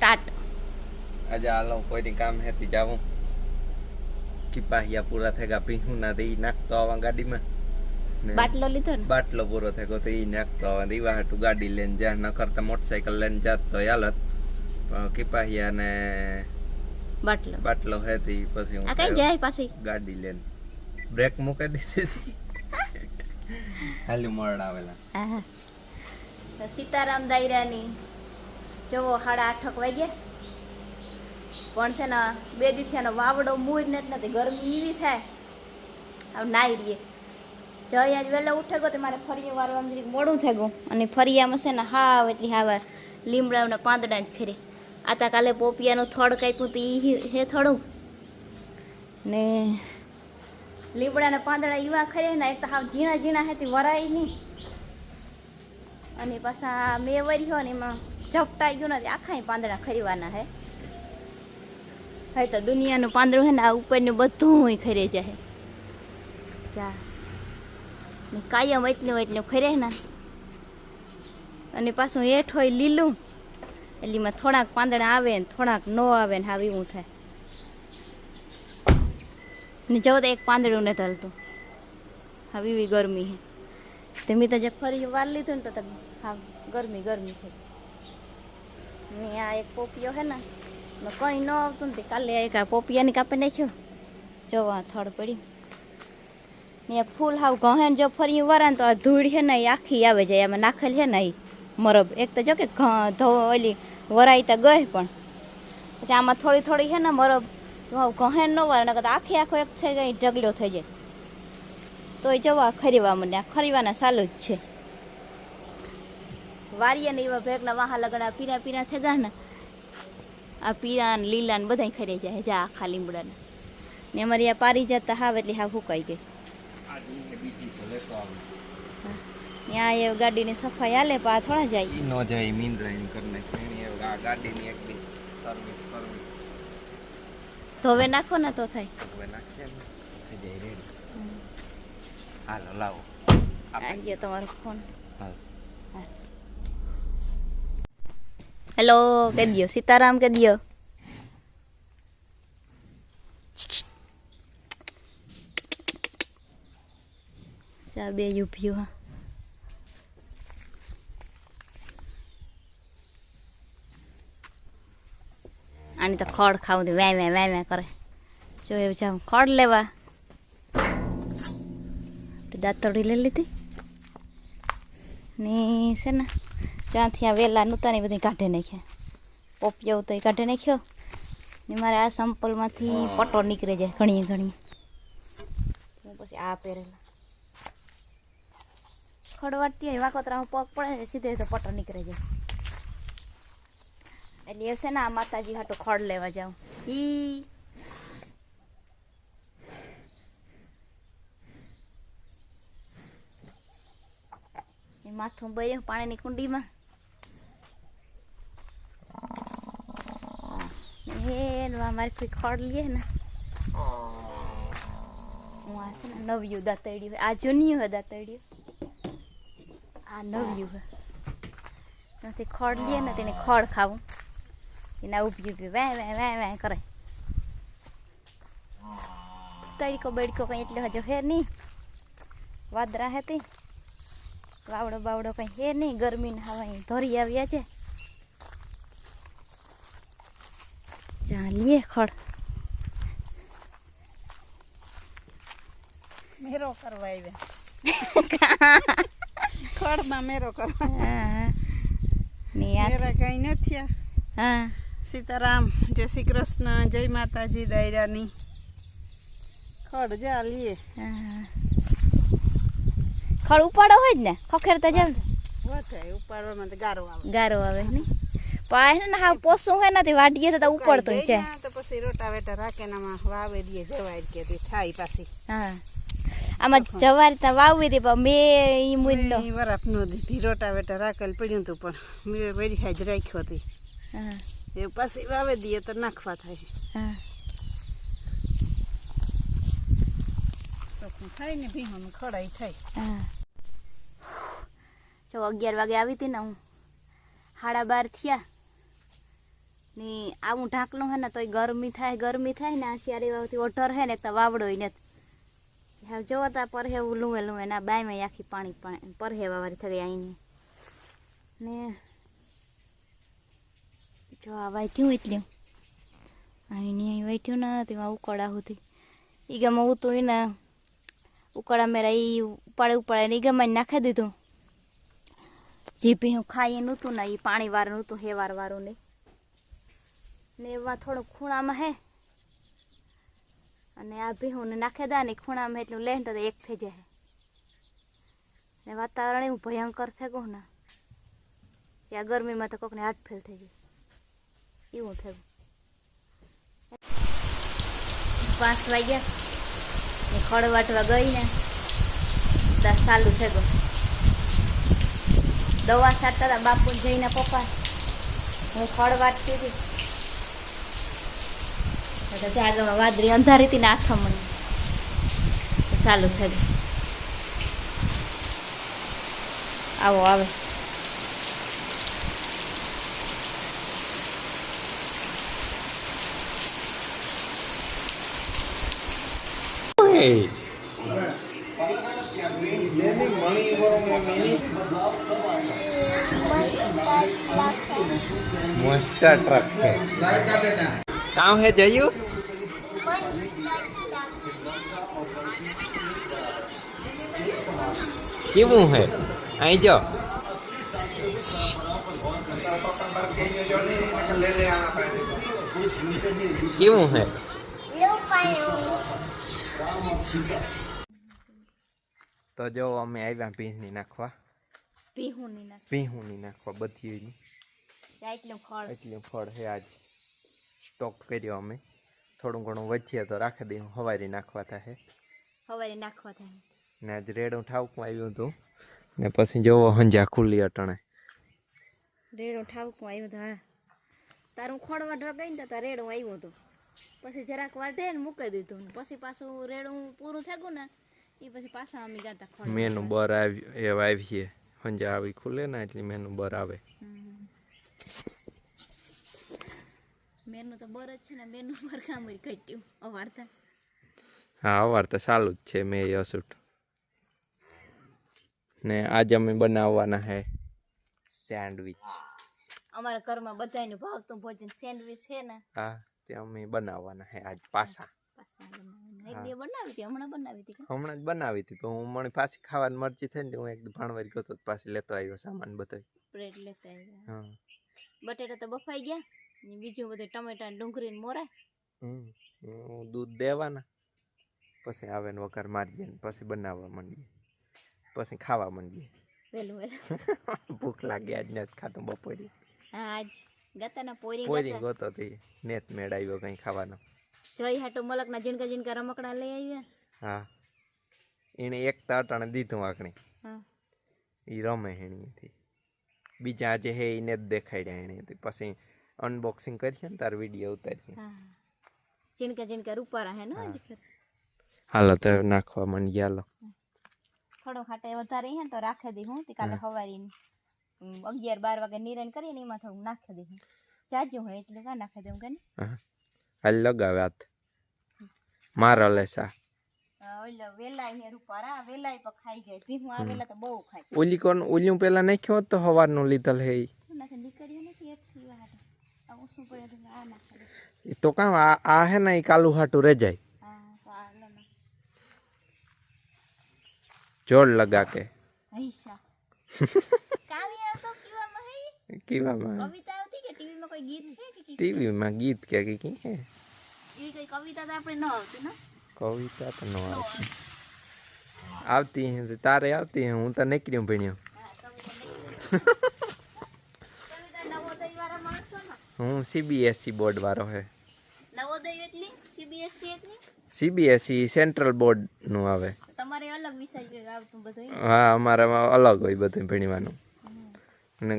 Start આજે હાલો કોઈની કામ હેતી જાવું કિપાહિયા પૂરા થઈ ગયા પીહું ના તો ઈ નાખતો આવા ગાડીમાં બાટલો લીધો ને બાટલો પૂરો થઈ ગયો તો ઈ નાખતો આવા દીવા હાટું ગાડી લઈને જા ન કરતા મોટરસાયકલ લઈને જાત તો હાલત કિપાહિયા ને બાટલો બાટલો હેતી પછી હું આ કઈ થયો જાય પાછી ગાડી લઈને બ્રેક મૂકી દીધી. હાલી મોડ આવેલા સીતારામ દાયરાની જોવો સાડા આઠક વાગ્યા. પણ છે ને બે દીથિયાનો વાવડો મૂળ ને જ નથી ગરમી એવી થાય. આવું નાઈ રહીએ. જય આજ વહેલા ઉઠે ગયો તો મારે ફરીએ વારવામાં જરીક મોડું થઈ ગયું. અને ફરિયામાં છે ને હાવ એટલી હાવાર લીમડાના પાંદડા જ ફેરે. આ તા કાલે પોપિયાનું થડ કાપ્યું તો એ હે થડું. ને લીમડાના પાંદડા એવા ખરે ને, એક તો હાવ ઝીણા ઝીણા હતી, વરાય નહીં. અને પાછા મેં વર્યો ને એમાં ઝપટાઈ ગયું નથી આખા પાંદડા ખરીવાના હે. હે તો દુનિયાનું પાંદડું છે ને આ ઉપરનું બધું ખરી જાય જા. ને કાયમ એટલું એટલું ખરે ને. અને પાછું હેઠ હોય લીલું એટલીમાં થોડાક પાંદડા આવે ને થોડાક ન આવે ને આવી હું થાય. ને જો તો એક પાંદડું નથી હલતું. હવે એવી ગરમી હે. તે મેં તો જે ફરી વાર લીધું ને તો હા ગરમી ગરમી થઈ ને આ એક પોપિયો છે ને એમાં કંઈ ન આવતું ને કાલે એક આ પોપિયાની કાપી નાખ્યો જોવા થડ પડી ને આ ફૂલ હાવ ઘહેન જો ફરી વરાન તો આ ધૂળ છે ને એ આખી આવે જાય આમાં નાખેલ છે ને એ મરબ એક તો જો કે ધો ઓલી વરાઈ તો ગઈ પણ પછી આમાં થોડી થોડી છે ને મરબ હાવ ઘહેન ન વરે નકર આખી આખો એક છે કંઈ ઢગલો થઈ જાય તોય જવા ખરીવા મને આ ખરીવાના ચાલુ જ છે વારીએ ને એવા ભેગના વાહા લગડા પીરા પીરા થઈ ગયા ને. આ પીરા ને લીલા ને બધાય ખરી જાય જા આખા લીમડાને ને. અમારી આ પારી જતા હાવ એટલે હાવ હુકાઈ ગઈ. ત્યાં એ ગાડીની સફાઈ હાલે પા થોડા જાય. ઈ નો જાય મિન્દ્રા એમ કરી નાખે. આ ગાડીની એક સર્વિસ કરવી. તો હવે નાખો ને તો થાય. હવે નાખશે ને થઈ જાય રેડી હાલો લાવો. આ ગયો તમારો ફોન હાલ. હેલો કે દિયો સીતારામ કે દિયો ચા બે ઉભ્યું હા આની તો ખડ ખાવું તો વ્યા વ્યા વ્યા કરે જો એવું જાઉં ખડ લેવા દાંતડી લઈ લીધી ને છે ને જ્યાંથી આ વેલા નહોતા બધી કાઢી નાખ્યા. પોપિયો તો એ કાઢી નાખ્યો. ને મારે આ સંપલમાંથી પટો નીકળે જાય ઘણી ઘણી હું પછી આ પહેરેલા. ખડવાટતી હોય વાકોતરામાં પગ પડે ને સીધે તો પટો નીકળે જાય. એટલે એ છે ને આ માતાજી હાટું ખડ લેવા જાઉં. ઈ. માથું બર્યું પાણીની કુંડીમાં. હે મારે કોઈ ખડ લે ને હું આ છે ને નવ્યું દાંતડ્યું આ જૂન્યું હે દાંતડ્યું આ નવ્યું હે નથી ખડ લઈએ ને તેને ખડ ખાવું એના ઊભી ઊભી વે વે વે વે કરે તડકો બડકો કંઈ એટલે હજુ હે નહીં વાદરા હતી વાવડો બાવડો કંઈ હે નહીં ગરમીને હવા ધોરી આવ્યા છે ચાલીએ ખડ મેરો કરવા આવ્યા ખડમાં મેરો કરવા મેરા કઈ નથી હા સીતારામ જય શ્રી કૃષ્ણ જય માતાજી દાયરાની ખડ જા લીએ ખડ ઉપાડો હોય જ ને ખખેરતા જાવ ને ઉપાડવામાં તો ગારો આવે ગારો આવે ને પાય ને હા પોસું હોય નથી વાડીએ તો ઉપડતો છે. તો પછી રોટાવેટા રાખે ને આમાં વાવે દઈએ જવાય કે થાય પાછી. હા. આમાં જવારી ત્યાં વાવી હતી પણ મેં ઈ મૂલ્ય વરાપ નો દીધી રોટાવેટા રાખેલ પડ્યું હતું પણ મેં વેરી હાજ રાખ્યો હતી હા. એ પછી વાવે દઈએ તો નાખવા થાય. હા. થાય ને ભીહોનું ખડાઈ થાય. હા. જો અગિયાર વાગે આવી હતી ને હું સાડા બાર થયા. ને આવું ઢાંકણું હે ને તોય ગરમી થાય ગરમી થાય ને આશિયારી વાવથી ઓઢર હે ને એક તો વાવડો ને હવે જોવો તા પરહેવું લુવે લુવે ના બાયમાં આખી પાણી પાણી પરહેવા વાળી થઈ ગઈ અહીંની ને જો આ વાંચ્યું એટલું. અહીંની અહીં વાંચ્યું ના તેમાં ઉકળા હતી એ ગમે હું તો એને ઉકળા મેરા એ ઉપાડે ઉપાડે ને એ ગમે નાખી દીધું. જે ભી હું ખાઈ નહોતું ને એ પાણી વાળું નહોતું હેવાર વાળું ને. ને એવા થોડો ખૂણામાં હે. અને આ ભીહું ને નાખી દા ને ખૂણામાં એટલું લે તો એક થઈ જાય. ને વાતાવરણ એવું ભયંકર થઈ ગયું ને ત્યાં ગરમીમાં તો કોકને હાથ ફેલ થઈ જાય. એવું થયું. પાંચ વાગ્યા. ને ખડ વાટવા ગઈ ને ત્યાં ચાલુ થઈ ગયું. દવા છાંટતા હતા બાપુ જઈને પપ્પા હું ખડ વાટતી હતી. જાગમાં જાગવામાં વાદળી અંધારી હતી ને આથમણ ચાલુ થઈ આવો આવે. મોસ્ટા કામ હે જયું? કેવું હે? અહીં જો. કેવું હે? તો જો અમે આવ્યા ભીંની નાખવા. પીહુની નાખવા. પીહુની નાખવા બધી એટલું ફળ. એટલું ફળ છે આજ. સ્ટોક કર્યો અમે. થોડું ઘણું વધીએ તો રાખી દઈએ હવારી નાખવા થાય હવારી નાખવા થાય ને આજ રેડું ઠાવકમાં આવ્યું હતું. ને પછી જોવો હંજા ખુલ્લી અટણે. રેડું ઠાવકું આવ્યું હતું હા. તારું ખડ વાઢવા ગઈ ને તો રેડું આવ્યું હતું. પછી જરાક વાઢે ને મૂકી દીધું ને પછી પાછું રેડું પૂરું થયું ને એ પછી પાછા અમે જતા ખડ મેનું બર આવી એવા આવીએ. હંજા આવી ખુલે ને એટલે મેનું બર આવે. હમ. તો બર જ છે ને મેનું પર કામ ઘટ્યું. અવારતા. હા અવાર તો ચાલુ જ છે મેં અસૂટ. ને આજે અમે બનાવવાના હે સેન્ડવિચ. અમારા ઘરમાં બધાને ભાવતું ભોજન સેન્ડવિચ છે ને. હા તે અમે બનાવવાના હે આજ હતી હમણાં જ બનાવી હતી તો હું મને પાછી ખાવાની મરજી થઈ ને હું એક ભાણવારી ગયો તો પાછી લેતો આવ્યો સામાન બધો બ્રેડ લેતા આવ્યો. હા. બટેટા તો બફાઈ ગયા? બીજું બધું ટમેટા ડુંગળી ને મોરાય હમ હું દૂધ દેવાના પછી આવે ને વઘાર મારીએ ને પછી બનાવવા માંડીએ પછી ખાવા માંડીએ. વહેલું વહેલું ભૂખ લાગે આજ ને ખાતું બપોરે. હા આજ ગાતાના પોરી પોરી ગાતા. હતી નેત મેળ આવ્યો કંઈ ખાવાનો. જોઈ હાટો મલકના જીનકા જીનકા રમકડા લઈ આવ્યા. હા એને એક તાટાણે દીધું આકણે હા. એ રમે હેણીથી બીજા આજે હે એને જ દેખાડ્યા એણે પછી અનબોક્સિંગ કરીએ ને તાર વીડિયો ઉતારીએ. હા ઝીણકા ઝીણકા રૂપારા હે. ને. હાલો તો નાખવા મન હાલો. થોડો ખાટે વધારે હે તો રાખી દી હું તે કાલે હવારી અગિયાર બાર વાગે નિરણ કરીએ ને એમાં થોડું નાખી દઈ જાજુ હોય એટલે કા નાખી દઉં કે હા હાલ લગાવે હાથ. મારો લેસા ઓલા વેલાય ને રૂપારા વેલાય પર ખાઈ જાય. ભીહું આ વેલા તો બહુ ખાય. ઓલી કોણ ઓલી પેલા નાખ્યો હતો તો હવારનું લીધલ હે ઈ. શું નાખે નીકળ્યું નથી એટથી વાટ આ ઓછું પડે એટલે આ નાખી દે ઈ તો કામ આ આ હે ને એ કાલું હાટું રહી જાય હા તો આ લે ના જોર લગા કે હૈસા કાવી આવતો કીવામાં હે કીવામાં કવિતા આવતી કે ટીવીમાં કોઈ ગીત છે કે કી ટીવીમાં ગીત કે કે કી હે એવી કોઈ કવિતા તો આપણે ન આવતી ને કવિતા તો ન આવતી આવતી હે તો તારે આવતી હે હું તો નીકળ્યો ભણ્યો હા કવિતા નવોદય વાળા માણસો ને હું સીબીએસસી બોર્ડ વાળો હે નવોદય એટલે? સીબીએસસી એટલે? સીબીએસસી સેન્ટ્રલ બોર્ડનું આવે. તમારે અલગ વિષય આવતું બધું હા અમારામાં અલગ હોય બધું ભણવાનું. અને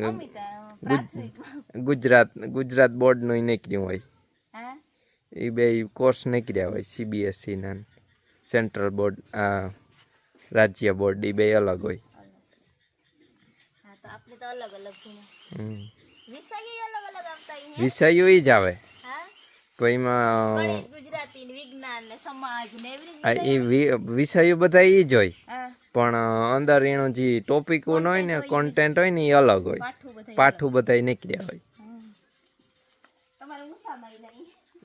ગુજરાત ગુજરાત બોર્ડનું ય નીકળ્યું હોય. એ બે કોર્સ નીકળ્યા હોય સીબીએસસી ના સેન્ટ્રલ બોર્ડ રાજ્ય બોર્ડ એ બે અલગ હોય. વિષયો ઈ જ આવે. હા એમાં ગુજરાતી વિજ્ઞાન ને સમાજ ને એવી એ વિષયો બધા એ જ હોય. પણ અંદર એનું જે ટોપિક હોય ને કોન્ટેન્ટ હોય ને એ અલગ હોય. પાઠું બધા નીકળ્યા હોય.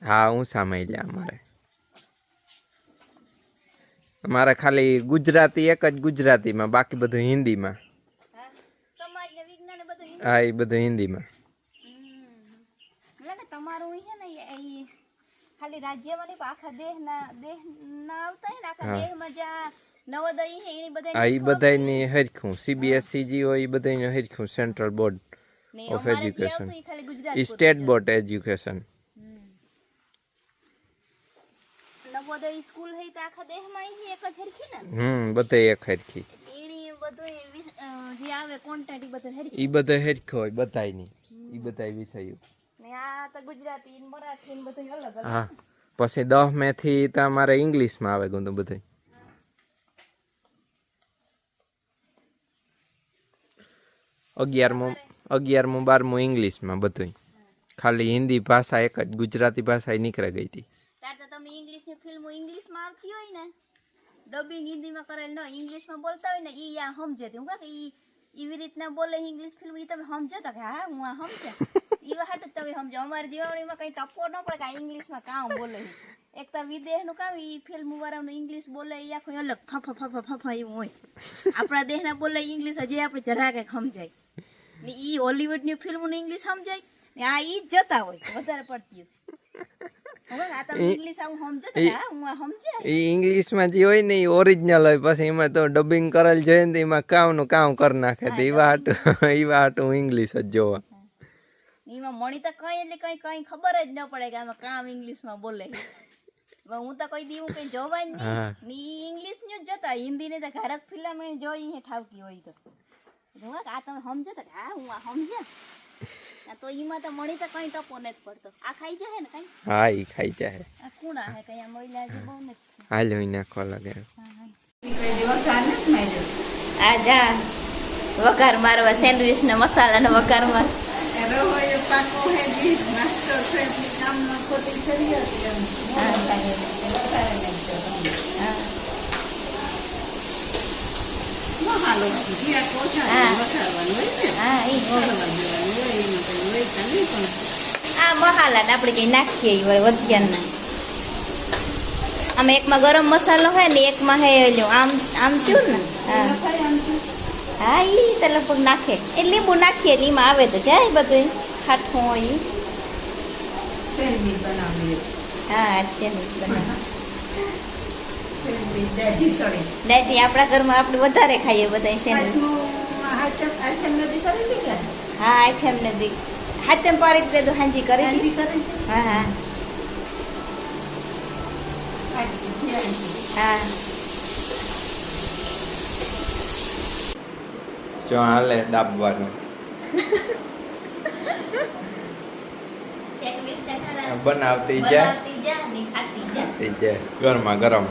હા. હું સામે લે અમારે. અમારે ખાલી ગુજરાતી એક જ ગુજરાતીમાં બાકી બધું હિન્દીમાં. હા. એ બધું હિન્દીમાં એટલે કે તમારું ઈ છે ને એ- એ ખાલી રાજ્યમાં નહીં આખા દેહના દેહના આવતા હોય ને આખા. દેહમાં જ્યાં નવોદય છે એની બધા એ બધાની હરખું. સીબીએસસી જી હોય એ બધાની હરખું central board of education state board education Navodaya school હે તો આખા દેહમાં ઈ એક જ હરખી ને? હમ બધે એક હરખી. એની બધું જે આવે કોન્ટેન્ટ એ બધું હરખી. એ બધા હરખો હોય બધાયની. એ બધાય વિષયો. હા. પછી દહ મે થી તમારે ઇંગ્લિશમાં આવે ગુંદુ બધું અગિયારમું અગિયારમું બારમું ઇંગ્લિશમાં બધું ખાલી હિન્દી ભાષા એક જ ગુજરાતી ભાષા નીકળે ગઈ હતી. તમે ઇંગ્લિશની ફિલ્મો ઇંગ્લિશમાં આવતી હોય ને ડબિંગ હિન્દીમાં કરેલ ન ઇંગ્લિશમાં બોલતા હોય ને એ આ સમજે હું કહે કે એવી રીતના બોલે ઇંગ્લિશ ફિલ્મ એ તમે સમજો તો કે હા હું આ સમજે હાટું તમે સમજો. અમારી જીવાવણીમાં કઈ ટપો ન પડે કે આ ઇંગ્લિશમાં કામ બોલે એક તો વિદેશનું કામ ઈ ફિલ્મ વાળાનું ઇંગ્લિશ બોલે એ આખું અલગ ફફ ફફ ફફ એવું હોય. આપણા દેશના બોલે ઇંગ્લિશ હજી આપણે જરા કંઈક સમજાય. ને ઈ હોલીવુડની ફિલ્મનું ઇંગ્લિશ સમજાય ને આ ઈ જ જતા હોય વધારે પડતી ઇંગ્લિશમાં જે હોય ને એ ઓરિજિનલ હોય પછી એમાં તો ડબિંગ કરેલ જોઈએ ને એમાં કામનું કામ કરી નાખે. તો એવા હાટું એવા હાટું ઇંગ્લિશ જ જોવા. એમાં મણી તો કઈ એટલે કઈ કઈ ખબર જ ન પડે કે આમાં કામ ઇંગ્લિશમાં બોલે હું તો કોઈ દી હું કઈ જોવાય જ નહીં. ઇંગ્લિશનું જ જતા હિન્દી ને તો ઘરક ફિલ્મ જોઈ હે ઠાવકી હોય તો. જોવા આ તમે સમજો તો હા હું આ સમજ્યા. તો ઈમાં તો મણી તો કઈ ટપો નથી પડતો. આ ખાઈ જાય ને કઈ? હા એ ખાઈ જાય આ કુણા હે કઈ? આ મહિલા જે બહુ નથી હાલ્યો ઈ નાખવા લાગે આ જા. વઘાર મારવા સેન્ડવિચ ને મસાલા ને વઘાર માર રહોયો પાકો હે જી માસ્ટર શેફની કામમાં ખોટી કરી હતી એમ. હા આપણે કઈ નાખીએ વધિયાના આમાં એકમાં ગરમ મસાલો હોય ને એકમાં હે આમ આમ થયું ને? હા. હા એ તો લગભગ નાખે. એ લીંબુ નાખીએ ને એમાં આવે તો જાય બધું ખાટું હોય. સેન્ડવીચ હા બનાવે. સેન્ડવીચ દાયથી આપણા ઘરમાં આપણે વધારે ખાઈએ બધા છે હા આઠમ નથી. હાથમ પારી દે તો હાંજી કરી? હા હા. હા. જો હાલે દાબવાનું બનાવતી જા ખાતી જા ગરમા ગરમ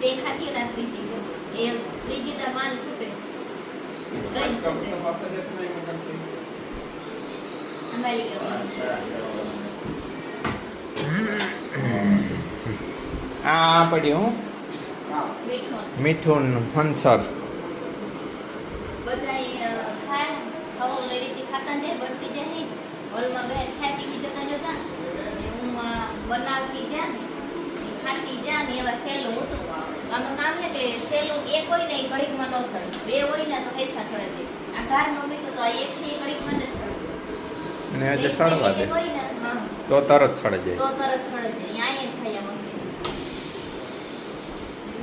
બે ખાતી ના ત્રીજી એ ત્રીજી તો માન તૂટે અમારી આ પડ્યું મીઠું મીઠું હંસર બધા ખાય ખાવ લેડીથી ખાતા ને જાય બનતી જાય નહીં હોલમાં બહેન ખાય ટીવી જતા જતા ને હું અ, બનાવતી જા ને ખાતી જા ને એવા સહેલું હતું. આમાં કામ છે કે સહેલું એક હોય ને એ ઘડીકમાં ન સડે બે હોય ને તો હેઠા સડે છે આ ઘરનું મીઠું તો એક એકથી ઘડીકમાં જ સડે અને આજે સડવા દે ને તો તરત તો જાય તરત સડે છે અહીંયા ખાયા મશીન.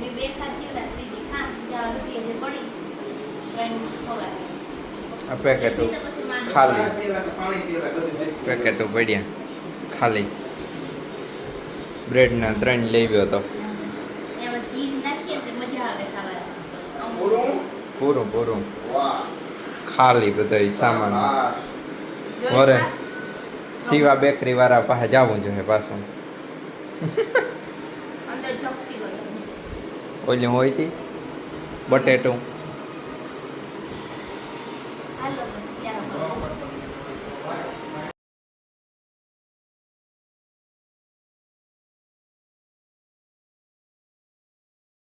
મેં બે ખાધી ને ત્રીજી ખા જ્યાં હતી જે પડી. ટ્રેન ખવાય. આ પેકેટો ખાલી. પેકેટો પડ્યા ખાલી. બ્રેડના ત્રણ લેવ્યો હતો પૂરું પૂરું. ખાલી બધા સામાન. વરે. શિવા સીવા બેકરી વાળા પાસે જવું જોઈએ પાછું. ઓલી હોય તી? બટેટું.